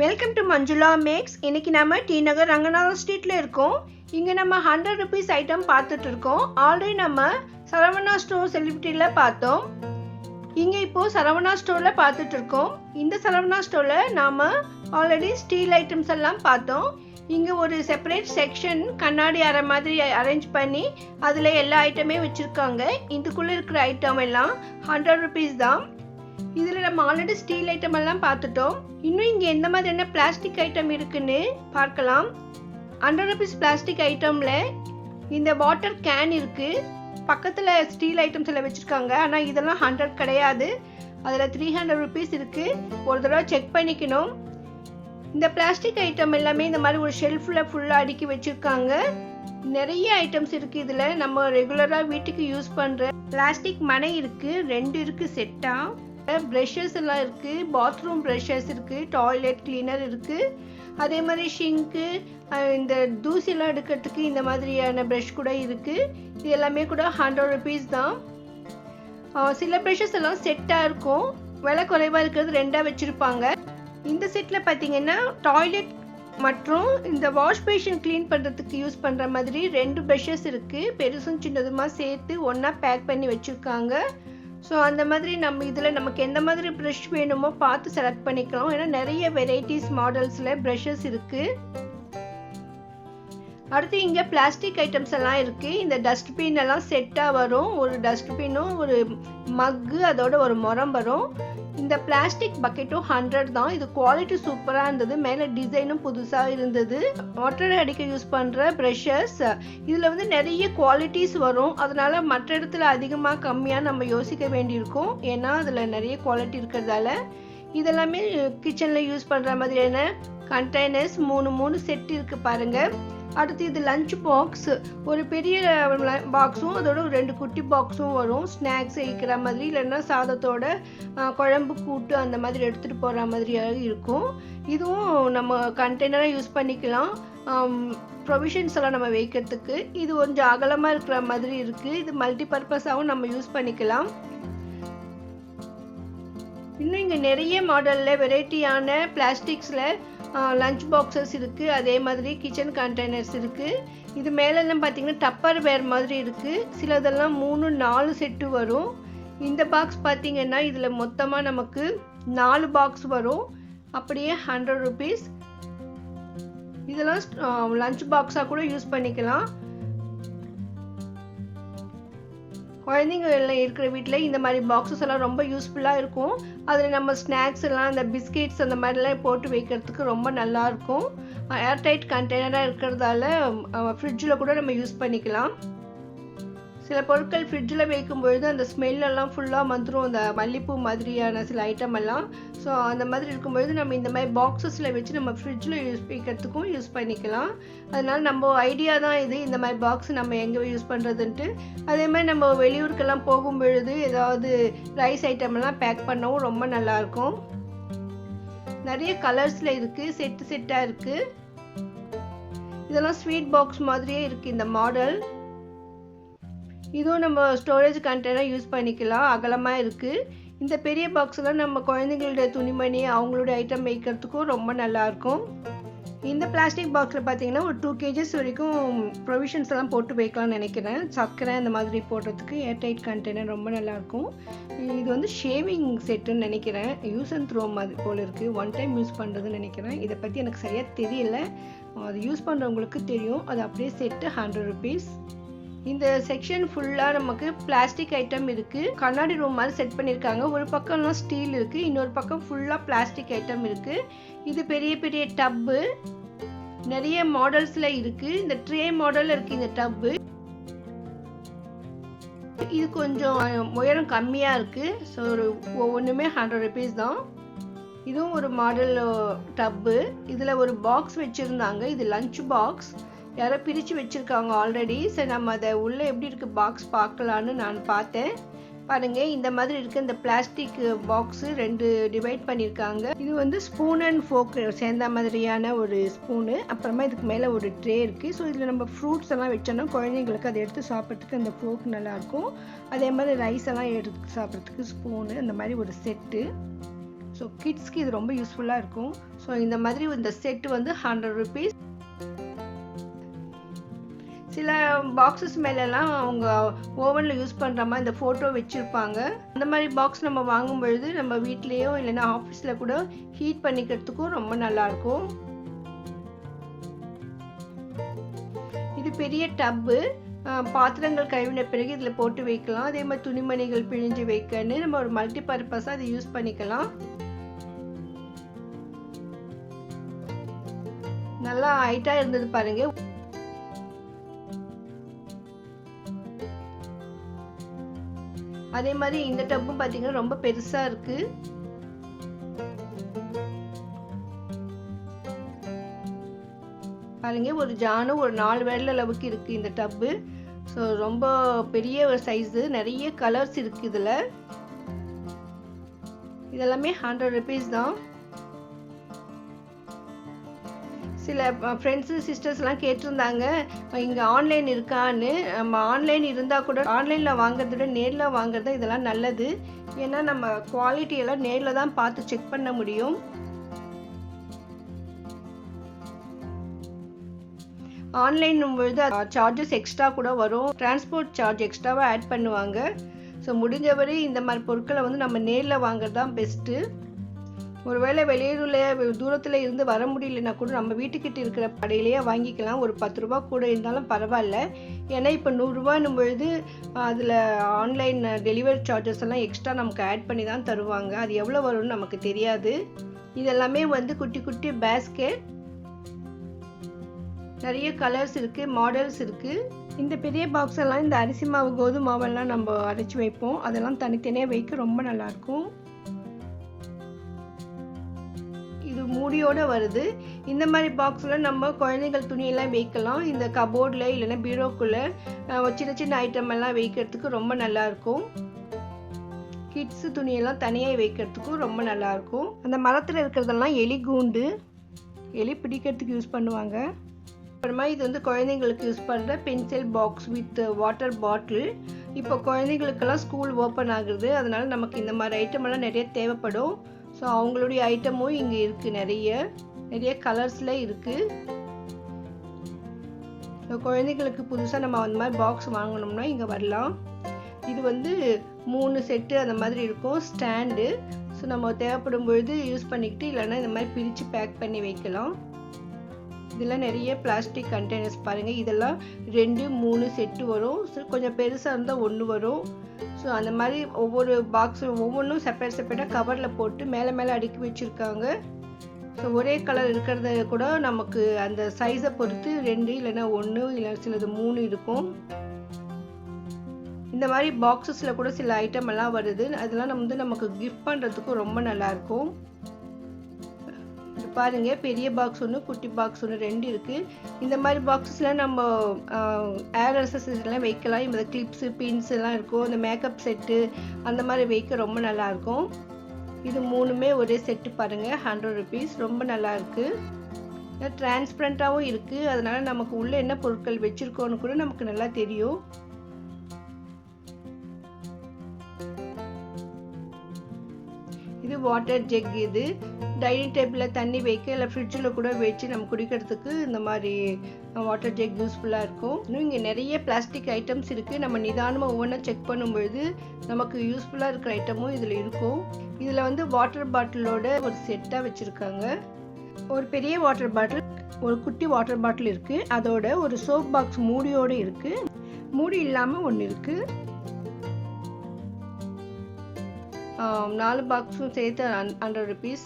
Welcome to Manjula maths இன்னைக்கு நம்ம D நகர் ரங்கநாதன் ஸ்ட்ரீட்ல இருக்கோம். இங்கே நம்ம ஹண்ட்ரட் ருபீஸ் ஐட்டம் பார்த்துட்டு இருக்கோம். ஆல்ரெடி நம்ம சரவணா ஸ்டோர் செலிபிரிட்டியில் பார்த்தோம். இங்கே இப்போ சரவணா ஸ்டோரில் பார்த்துட்டு இருக்கோம். இந்த சரவணா ஸ்டோரில் நாம் ஆல்ரெடி ஸ்டீல் ஐட்டம்ஸ் எல்லாம் பார்த்தோம். இங்கே ஒரு செப்பரேட் செக்ஷன் கண்ணாடி அரை மாதிரி அரேஞ்ச் பண்ணி அதில் எல்லா ஐட்டமே வச்சுருக்காங்க. இதுக்குள்ளே இருக்கிற ஐட்டம் எல்லாம் ஹண்ட்ரட் ருபீஸ் தான். இதில் நம்ம ஆல்ரெடி ஸ்டீல் ஐட்டம் எல்லாம் பார்த்துட்டோம். இன்னும் இங்கே எந்த மாதிரியான பிளாஸ்டிக் ஐட்டம் இருக்குன்னு பார்க்கலாம். ஹண்ட்ரட் ருபீஸ் பிளாஸ்டிக் ஐட்டமில் இந்த வாட்டர் கேன் இருக்குது பக்கத்தில் ஸ்டீல் ஐட்டம்ஸ் எல்லாம் வச்சுருக்காங்க. ஆனால் இதெல்லாம் ஹண்ட்ரட் கிடையாது. அதில் த்ரீ ஹண்ட்ரட் ருபீஸ் இருக்குது ஒரு தடவை செக் பண்ணிக்கணும். இந்த பிளாஸ்டிக் ஐட்டம் எல்லாமே இந்த மாதிரி ஒரு ஷெல்ஃபில் ஃபுல்லாக அடுக்கி வச்சுருக்காங்க. நிறைய ஐட்டம்ஸ் இருக்குது இதில். நம்ம ரெகுலராக வீட்டுக்கு யூஸ் பண்ணுற பிளாஸ்டிக் மனை இருக்குது ரெண்டு இருக்குது செட்டாக ப்ரெஷஸ் எல்லாம் இருக்குது பாத்ரூம் ப்ரெஷஸ் இருக்குது டாய்லெட் கிளீனர் இருக்குது அதே மாதிரி ஷிங்க்கு இந்த தூசிலாம் எடுக்கிறதுக்கு இந்த மாதிரியான ப்ரெஷ் கூட இருக்குது இது எல்லாமே கூட ஹண்ட்ரட் ருபீஸ் தான். சில ப்ரெஷஸ் எல்லாம் செட்டாக இருக்கும். விலை குறைவாக இருக்கிறது ரெண்டாக வச்சுருப்பாங்க. இந்த செட்டில் பார்த்தீங்கன்னா டாய்லெட் மற்றும் இந்த வாஷ் பேஷன் க்ளீன் பண்ணுறதுக்கு யூஸ் பண்ணுற மாதிரி ரெண்டு ப்ரெஷஸ் இருக்குது பெருசும் சின்னதுமா சேர்த்து ஒன்றா பேக் பண்ணி வச்சுருக்காங்க. ஸோ அந்த மாதிரி நம்ம இதில் நமக்கு எந்த மாதிரி ப்ரஷ் வேணுமோ பார்த்து செலக்ட் பண்ணிக்கலாம். ஏன்னா நிறைய வெரைட்டிஸ் மாடல்ஸில் ப்ரஷஸ் இருக்குது அடுத்து இங்கே பிளாஸ்டிக் ஐட்டம்ஸ் எல்லாம் இருக்குது இந்த டஸ்ட்பின் எல்லாம் செட்டாக வரும். ஒரு டஸ்ட்பினும் ஒரு மக்கு அதோட ஒரு முறம் வரும். இந்த பிளாஸ்டிக் பக்கெட்டும் ஹண்ட்ரட் தான். இது குவாலிட்டி சூப்பராக இருந்தது. மேலே டிசைனும் புதுசாக இருந்தது. வாட்டர் அடிக்க யூஸ் பண்ணுற ப்ரெஷர்ஸ் இதில் வந்து நிறைய குவாலிட்டிஸ் வரும். அதனால் மற்ற இடத்துல அதிகமாக கம்மியாக நம்ம யோசிக்க வேண்டியிருக்கும். ஏன்னா அதில் நிறைய குவாலிட்டி இருக்கிறதால. இதெல்லாமே கிச்சனில் யூஸ் பண்ணுற மாதிரியான கண்டெய்னர்ஸ் மூணு மூணு செட் இருக்குது பாருங்கள் அடுத்து இது லஞ்ச் பாக்ஸ் ஒரு பெரிய பாக்ஸும் அதோட ஒரு ரெண்டு குட்டி பாக்ஸும் வரும். ஸ்நாக்ஸ் வைக்கிற மாதிரி இல்லைன்னா சாதத்தோட குழம்பு கூட்டு அந்த மாதிரி எடுத்துகிட்டு போகிற மாதிரியாக இருக்கும். இதுவும் நம்ம கண்டெய்னராக யூஸ் பண்ணிக்கலாம். ப்ரொவிஷன்ஸ் எல்லாம் நம்ம வைக்கிறதுக்கு. இது கொஞ்சம் அகலமாக இருக்கிற மாதிரி இருக்குது இது மல்டி பர்பஸாகவும் நம்ம யூஸ் பண்ணிக்கலாம். இன்னும் இங்கே நிறைய மாடலில் வெரைட்டியான பிளாஸ்டிக்ஸில் லஞ்ச் பாக்ஸஸ் இருக்குது அதே மாதிரி கிச்சன் கண்டெய்னர்ஸ் இருக்குது இது மேலெல்லாம் பார்த்தீங்கன்னா டப்பர் வேர் மாதிரி இருக்குது சிலதெல்லாம் மூணு நாலு செட்டு வரும். இந்த பாக்ஸ் பார்த்திங்கன்னா இதில் மொத்தமாக நமக்கு நாலு பாக்ஸ் வரும். அப்படியே ஹண்ட்ரட் ருபீஸ் இதெல்லாம் லஞ்ச் பாக்ஸாக கூட யூஸ் பண்ணிக்கலாம். குழந்தைங்க எல்லாம் இருக்கிற வீட்டில் இந்த மாதிரி பாக்ஸஸ் எல்லாம் ரொம்ப யூஸ்ஃபுல்லாக இருக்கும். அதில் நம்ம ஸ்நாக்ஸ் எல்லாம் அந்த பிஸ்கெட்ஸ் அந்த மாதிரிலாம் போட்டு வைக்கிறதுக்கு ரொம்ப நல்லாயிருக்கும் ஏர்டைட் கண்டெய்னராக இருக்கிறதால ஃப்ரிட்ஜில் கூட நம்ம யூஸ் பண்ணிக்கலாம். சில பொருட்கள் ஃப்ரிட்ஜில் வைக்கும்பொழுது அந்த ஸ்மெல்லெல்லாம் ஃபுல்லாக வந்துடும் அந்த மல்லிப்பூ மாதிரியான சில ஐட்டம் எல்லாம். ஸோ அந்த மாதிரி இருக்கும்பொழுது நம்ம இந்த மாதிரி பாக்ஸஸில் வச்சு நம்ம ஃப்ரிட்ஜில் யூஸ் வைக்கிறதுக்கும் யூஸ் பண்ணிக்கலாம். அதனால் நம்ம ஐடியா தான் இது இந்த மாதிரி பாக்ஸ் நம்ம எங்கே யூஸ் பண்ணுறதுன்ட்டு அதே மாதிரி நம்ம வெளியூருக்கெல்லாம் போகும் பொழுது ஏதாவது ரைஸ் ஐட்டம்லாம் பேக் பண்ணவும் ரொம்ப நல்லாயிருக்கும். நிறைய கலர்ஸில் இருக்குது செட்டு செட்டாக இருக்குது இதெல்லாம் ஸ்வீட் பாக்ஸ் மாதிரியே இருக்குது இந்த மாடல் இதுவும் நம்ம ஸ்டோரேஜ் கண்டெய்னர் யூஸ் பண்ணிக்கலாம். அகலமாக இருக்குது இந்த பெரிய பாக்ஸில் நம்ம குழந்தைங்களுடைய துணிமணி அவங்களுடைய ஐட்டம் வைக்கிறதுக்கும் ரொம்ப நல்லாயிருக்கும் இந்த பிளாஸ்டிக் பாக்ஸில் பார்த்தீங்கன்னா ஒரு டூ கேஜஸ் வரைக்கும் ப்ரொவிஷன்ஸ் எல்லாம் போட்டு வைக்கலாம்னு நினைக்கிறேன். சர்க்கரை இந்த மாதிரி போடுறதுக்கு ஏர்டைட் கண்டெய்னர் ரொம்ப நல்லாயிருக்கும் இது வந்து ஷேவிங் செட்டுன்னு நினைக்கிறேன். யூஸ் அண்ட் த்ரோ மாதிரி போல் இருக்குது ஒன் டைம் யூஸ் பண்ணுறதுன்னு நினைக்கிறேன். இதை பற்றி எனக்கு சரியாக தெரியல. அது யூஸ் பண்ணுறவங்களுக்கு தெரியும். அது அப்படியே செட்டு ஹண்ட்ரட் ருபீஸ் இந்த செக்ஷன் ஃபுல்லாக நமக்கு பிளாஸ்டிக் ஐட்டம் இருக்குது கண்ணாடி ரூம் மாதிரி செட் பண்ணியிருக்காங்க ஒரு பக்கம்லாம் ஸ்டீல் இருக்குது இன்னொரு பக்கம் ஃபுல்லாக பிளாஸ்டிக் ஐட்டம் இருக்குது இது பெரிய பெரிய டப்பு நிறைய மாடல்ஸில் இருக்குது இந்த ட்ரே மாடலில் இருக்குது இந்த டப்பு இது கொஞ்சம் உயரம் கம்மியாக இருக்குது ஸோ ஒரு ஒவ்வொன்றுமே ஹண்ட்ரட் ருபீஸ் தான். இதுவும் ஒரு மாடல் டப்பு இதில் ஒரு பாக்ஸ் வச்சுருந்தாங்க. இது லஞ்ச் பாக்ஸ் யாரோ பிரித்து வச்சுருக்காங்க ஆல்ரெடி சரி நம்ம அதை உள்ளே எப்படி இருக்குது பாக்ஸ் பார்க்கலான்னு நான் பார்த்தேன். பாருங்கள் இந்த மாதிரி இருக்குது இந்த பிளாஸ்டிக் பாக்ஸு ரெண்டு டிவைட் பண்ணியிருக்காங்க. இது வந்து ஸ்பூன் அண்ட் ஃபோக் சேர்ந்த மாதிரியான ஒரு ஸ்பூனு அப்புறமா இதுக்கு மேலே ஒரு ட்ரே இருக்குது ஸோ இதில் நம்ம ஃப்ரூட்ஸ் எல்லாம் வச்சோன்னா குழந்தைங்களுக்கு அதை எடுத்து சாப்பிட்றதுக்கு அந்த ஃபோக் நல்லாயிருக்கும். அதே மாதிரி ரைஸ் எல்லாம் எடுத்து சாப்பிட்றதுக்கு ஸ்பூனு அந்த மாதிரி ஒரு செட்டு ஸோ கிட்ஸ்க்கு இது ரொம்ப யூஸ்ஃபுல்லாக இருக்கும். ஸோ இந்த மாதிரி இந்த செட்டு வந்து ஹண்ட்ரட் ருபீஸ் சில பாக்ஸஸ் மேலெல்லாம் அவங்க ஓவனில் யூஸ் பண்ணுற மாதிரி இந்த ஃபோட்டோ வச்சுருப்பாங்க. அந்த மாதிரி பாக்ஸ் நம்ம வாங்கும் பொழுது நம்ம வீட்லேயோ இல்லைன்னா ஆஃபீஸில் கூட ஹீட் பண்ணிக்கிறதுக்கும் ரொம்ப நல்லாயிருக்கும். இது பெரிய டப்பு பாத்திரங்கள் கழுவின பிறகு இதில் போட்டு வைக்கலாம். அதே மாதிரி துணிமணிகள் பிழிஞ்சு வைக்கன்னு நம்ம ஒரு மல்டி பர்பஸாக அதை யூஸ் பண்ணிக்கலாம். நல்லா ஹைட்டாக இருந்தது பாருங்கள் அதே மாதிரி இந்த டப்பும் பார்த்தீங்கன்னா ரொம்ப பெருசாக இருக்குது பாருங்க ஒரு ஜானும் ஒரு நாலு விரல் அளவுக்கு இருக்குது இந்த டப்பு. ஸோ ரொம்ப பெரிய ஒரு சைஸு நிறைய கலர்ஸ் இருக்குது இதில். இதெல்லாமே ஹண்ட்ரட் ருபீஸ் தான். சில ஃப்ரெண்ட்ஸு சிஸ்டர்ஸ்லாம் கேட்டிருந்தாங்க இங்கே ஆன்லைன் இருக்கான்னு. நம்ம ஆன்லைன் இருந்தால் கூட ஆன்லைனில் வாங்குறத விட நேரில் வாங்குறது இதெல்லாம் நல்லது. ஏன்னா நம்ம குவாலிட்டியெல்லாம் நேரில் தான் பார்த்து செக் பண்ண முடியும். ஆன்லைன் பொழுது சார்ஜஸ் எக்ஸ்ட்ரா கூட வரும். டிரான்ஸ்போர்ட் சார்ஜ் எக்ஸ்ட்ராவாக ஆட் பண்ணுவாங்க. ஸோ முடிஞ்சவரை இந்த மாதிரி பொருட்களை வந்து நம்ம நேரில் வாங்குறது தான் பெஸ்ட்டு ஒருவேளை வெளியூரில் தூரத்தில் இருந்து வர முடியலன்னா கூட நம்ம வீட்டுக்கிட்ட இருக்கிற கடையிலேயே வாங்கிக்கலாம். ஒரு பத்து ரூபா கூட இருந்தாலும் பரவாயில்ல. ஏன்னா இப்போ நூறுரூவான்னும் பொழுது அதில் ஆன்லைன் டெலிவரி சார்ஜஸ் எல்லாம் எக்ஸ்ட்ரா நமக்கு ஆட் பண்ணி தான் தருவாங்க. அது எவ்வளோ வரும்னு நமக்கு தெரியாது. இதெல்லாமே வந்து குட்டி குட்டி பேஸ்கெட் நிறைய கலர்ஸ் இருக்குது மாடல்ஸ் இருக்குது இந்த பெரிய பாக்ஸ் எல்லாம் இந்த அரிசி மாவு கோதுமை மாவெல்லாம் நம்ம அரைச்சி வைப்போம். அதெல்லாம் தனித்தனியாக வைக்க ரொம்ப நல்லாயிருக்கும் மூடியோடு வருது. இந்த மாதிரி பாக்ஸில் நம்ம குழந்தைகள் துணியெல்லாம் வைக்கலாம். இந்த கபோர்டில் இல்லைன்னா பீரோக்குள்ளே சின்ன சின்ன ஐட்டம் எல்லாம் வைக்கிறதுக்கு ரொம்ப நல்லாயிருக்கும் கிட்ஸு துணியெல்லாம் தனியாக வைக்கிறதுக்கும் ரொம்ப நல்லாயிருக்கும் அந்த மரத்தில் இருக்கிறதெல்லாம் எலி கூண்டு. எலி பிடிக்கிறதுக்கு யூஸ் பண்ணுவாங்க. அப்புறமா இது வந்து குழந்தைங்களுக்கு யூஸ் பண்ணுற pencil box with water bottle இப்போ குழந்தைங்களுக்கெல்லாம் ஸ்கூல் ஓப்பன் ஆகுது. அதனால் நமக்கு இந்த மாதிரி ஐட்டம் எல்லாம் நிறைய தேவைப்படும். ஸோ அவங்களுடைய ஐட்டமும் இங்கே இருக்குது நிறைய. நிறைய கலர்ஸில் இருக்குது ஸோ குழந்தைங்களுக்கு புதுசாக நம்ம அந்த மாதிரி பாக்ஸ் வாங்கினோம்னா இங்கே வரலாம். இது வந்து மூணு செட்டு அந்த மாதிரி இருக்கும் ஸ்டாண்டு ஸோ நம்ம தேவைப்படும் பொழுது யூஸ் பண்ணிக்கிட்டு இல்லைன்னா இந்த மாதிரி பிரித்து பேக் பண்ணி வைக்கலாம். இதெல்லாம் நிறைய பிளாஸ்டிக் கண்டெய்னர்ஸ் பாருங்கள் இதெல்லாம் ரெண்டு மூணு செட்டு வரும். ஸோ கொஞ்சம் பெருசாக இருந்தால் ஒன்று வரும். ஸோ அந்த மாதிரி ஒவ்வொரு பாக்ஸும் ஒவ்வொன்றும் செப்பரேட் செப்பரேட்டாக கவரில் போட்டு மேலே மேலே அடுக்கி வச்சுருக்காங்க. ஸோ ஒரே கலர் இருக்கிறத கூட நமக்கு அந்த சைஸை பொறுத்து ரெண்டு இல்லைன்னா ஒன்று இல்லை சிலது மூணு இருக்கும். இந்த மாதிரி பாக்ஸஸில் கூட சில ஐட்டம் எல்லாம் வருது. அதெல்லாம் வந்து நமக்கு கிஃப்ட் பண்ணுறதுக்கும் ரொம்ப நல்லாயிருக்கும் பாருங்கள் பெரிய பாக்ஸ் ஒன்று குட்டி பாக்ஸ் ஒன்று ரெண்டு இருக்குது இந்த மாதிரி பாக்ஸஸ்லாம் நம்ம ஏர் அசசரிஸ்லாம் வைக்கலாம். இந்த கிளிப்ஸு பின்ஸ் எல்லாம் இருக்கும். இந்த மேக்கப் செட்டு அந்த மாதிரி வைக்க ரொம்ப நல்லாயிருக்கும் இது மூணுமே ஒரே செட்டு பாருங்கள் ஹண்ட்ரட் ருபீஸ் ரொம்ப நல்லா இருக்குது டிரான்ஸ்பரண்ட்டாகவும் இருக்குது அதனால் நமக்கு உள்ளே என்ன பொருட்கள் வச்சுருக்கோன்னு கூட நமக்கு நல்லா தெரியும். வாட்டர் ஜெக் இது. டைனிங் டேபிளில் தண்ணி வைக்க இல்லை ஃப்ரிட்ஜில் கூட வச்சு நம்ம குடிக்கிறதுக்கு இந்த மாதிரி வாட்டர் ஜெக் யூஸ்ஃபுல்லாக இருக்கும். இன்னும் இங்கே நிறைய பிளாஸ்டிக் ஐட்டம்ஸ் இருக்குது நம்ம நிதானமாக ஒவ்வொன்றா செக் பண்ணும்பொழுது நமக்கு யூஸ்ஃபுல்லாக இருக்கிற ஐட்டமும் இதில் இருக்கும். இதில் வந்து வாட்டர் பாட்டிலோட ஒரு செட்டாக வச்சுருக்காங்க. ஒரு பெரிய வாட்டர் பாட்டில் ஒரு குட்டி வாட்டர் பாட்டில் இருக்குது அதோட ஒரு சோப் பாக்ஸ் மூடியோடு இருக்குது மூடி இல்லாமல் ஒன்று இருக்குது நாலு பாக்ஸும் சேர்த்து ஹண்ட்ரட் ருபீஸ்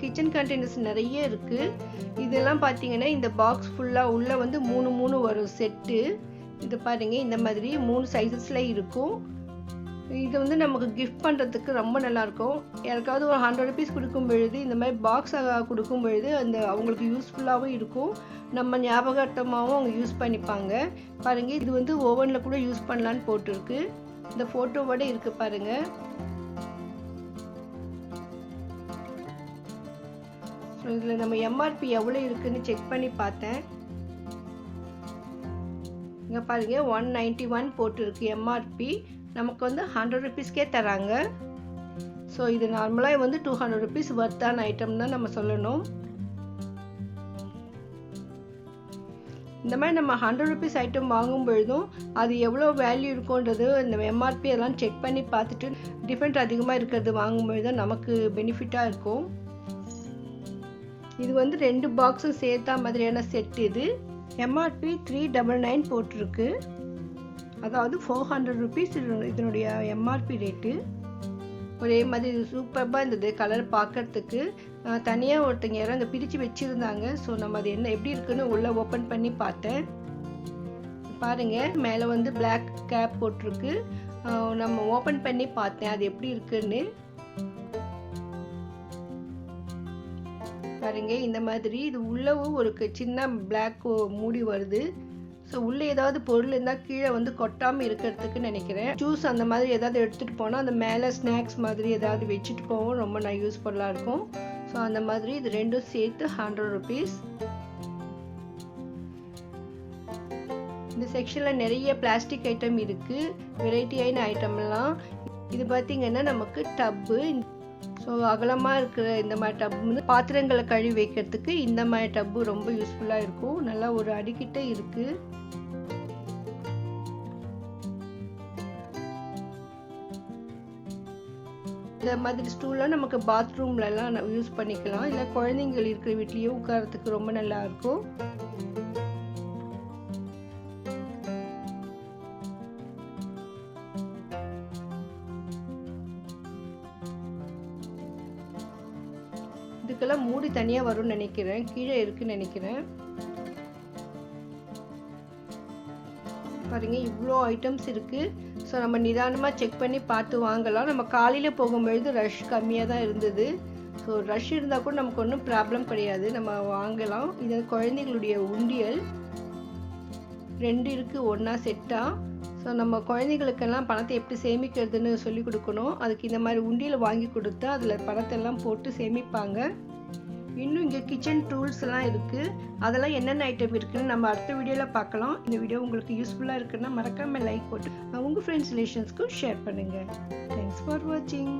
கிச்சன் கண்டெய்னர்ஸ் நிறைய இருக்குது இதெல்லாம் பார்த்தீங்கன்னா இந்த பாக்ஸ் ஃபுல்லாக உள்ளே வந்து மூணு மூணு வரும் செட்டு இது பாருங்க இந்த மாதிரி மூணு சைஸஸில் இருக்கும். இது வந்து நமக்கு கிஃப்ட் பண்ணுறதுக்கு ரொம்ப நல்லாயிருக்கும். யாருக்காவது ஒரு ஹண்ட்ரட் ருபீஸ் கொடுக்கும் பொழுது இந்த மாதிரி பாக்ஸ் கொடுக்கும் பொழுது அந்த அவங்களுக்கு யூஸ்ஃபுல்லாகவும் இருக்கும். நம்ம ஞாபகார்த்தமாகவும் அவங்க யூஸ் பண்ணிப்பாங்க. பாருங்கள் இது வந்து ஓவனில் கூட யூஸ் பண்ணலான்னு போட்டிருக்கு. இந்த ஃபோட்டோவோட இருக்குது பாருங்கள் ஸோ இதில் நம்ம எம்ஆர்பி எவ்வளோ இருக்குதுன்னு செக் பண்ணி பார்த்தேன். இங்கே பாருங்கள் ஒன் நைன்ட்டி ஒன் போட்டிருக்கு எம்ஆர்பி நமக்கு வந்து ஹண்ட்ரட் ருபீஸ்க்கே தராங்க. ஸோ இது நார்மலாக வந்து டூ ஹண்ட்ரட் ருபீஸ் ஒர்த்தான ஐட்டம் தான் நம்ம சொல்லணும். இந்த மாதிரி நம்ம ஹண்ட்ரட் ருபீஸ் ஐட்டம் வாங்கும் பொழுதும் அது எவ்வளோ வேல்யூ இருக்குன்றது இந்த எம்ஆர்பி எல்லாம் செக் பண்ணி பார்த்துட்டு டிஃப்ரெண்ட் அதிகமாக இருக்கிறது வாங்கும்பொழுது தான் நமக்கு பெனிஃபிட்டாக இருக்கும். இது வந்து ரெண்டு பாக்ஸும் சேர்த்தா மாதிரியான செட் இது. எம்ஆர்பி த்ரீ டபுள் நைன் போட்டிருக்கு. அதாவது ஃபோர் ஹண்ட்ரட் ருபீஸ் இதனுடைய எம்ஆர்பி ரேட்டு ஒரே மாதிரி சூப்பராக இருந்தது கலர் பார்க்கறதுக்கு தனியாக ஒருத்தங்க யாரும் அங்கே பிரித்து வச்சுருந்தாங்க. ஸோ நம்ம அது என்ன எப்படி இருக்குன்னு உள்ளே ஓப்பன் பண்ணி பார்த்தேன். பாருங்கள் மேலே வந்து பிளாக் கேப் போட்டிருக்கு. நம்ம ஓப்பன் பண்ணி பார்த்தேன் அது எப்படி இருக்குன்னு. பாருங்க இந்த மாதிரி இது உள்ளவும் ஒரு சின்ன பிளாக் மூடி வருது. ஸோ உள்ளே ஏதாவது பொருள் இருந்தால் கீழே வந்து கொட்டாமல் இருக்கிறதுக்கு நினைக்கிறேன். ஜூஸ் அந்த மாதிரி ஏதாவது எடுத்துகிட்டு போனால் அந்த மேலே ஸ்நாக்ஸ் மாதிரி ஏதாவது வச்சுட்டு போவோம் ரொம்ப நான் யூஸ்ஃபுல்லாக இருக்கும். ஸோ அந்த மாதிரி இது ரெண்டும் சேர்த்து ஹண்ட்ரட் ருபீஸ் இந்த செக்ஷனில் நிறைய பிளாஸ்டிக் ஐட்டம் இருக்குது வெரைட்டியான ஐட்டம்லாம் இது பார்த்திங்கன்னா நமக்கு டப்பு ஸோ அகலமாக இருக்கிற இந்த மாதிரி டப் வந்து பாத்திரங்களை கழுவி வைக்கிறதுக்கு இந்த மாதிரி டப்பு ரொம்ப யூஸ்ஃபுல்லாக இருக்கும். நல்லா ஒரு அடிக்கிட்ட இருக்குது இந்த மாதிரி ஸ்டூல்லாம் நமக்கு பாத்ரூம்லலாம் யூஸ் பண்ணிக்கலாம். இல்லை குழந்தைங்கள் இருக்கிற வீட்லேயும் உட்காரத்துக்கு ரொம்ப நல்லாயிருக்கும் மாதிரி தனியாக வரும்னு நினைக்கிறேன். கீழே இருக்குன்னு நினைக்கிறேன். பாருங்கள் இவ்வளோ ஐட்டம்ஸ் இருக்குது ஸோ நம்ம நிதானமாக செக் பண்ணி பார்த்து வாங்கலாம். நம்ம காலையில் போகும்பொழுது ரஷ் கம்மியாக தான் இருந்தது. ஸோ ரஷ் இருந்தால் கூட நமக்கு ஒன்றும் ப்ராப்ளம் கிடையாது. நம்ம வாங்கலாம். இது குழந்தைகளுடைய உண்டியல். ரெண்டு இருக்குது ஒன்றா செட்டாக ஸோ நம்ம குழந்தைகளுக்கெல்லாம் பணத்தை எப்படி சேமிக்கிறதுன்னு சொல்லி கொடுக்கணும். அதுக்கு இந்த மாதிரி உண்டியல் வாங்கி கொடுத்தா அதில் பணத்தெல்லாம் போட்டு சேமிப்பாங்க. இன்னும் இங்கே கிச்சன் டூல்ஸ் எல்லாம் இருக்குது அதெல்லாம் என்னென்ன ஐட்டம் இருக்குதுன்னு நம்ம அடுத்த வீடியோவில் பார்க்கலாம். இந்த வீடியோ உங்களுக்கு யூஸ்ஃபுல்லாக இருக்குன்னா மறக்காமல் லைக் போட்டு உங்கள் ஃப்ரெண்ட்ஸ் ரிலேஷன்ஸ்க்கும் ஷேர் பண்ணுங்கள் தேங்க்ஸ் ஃபார் வாட்சிங்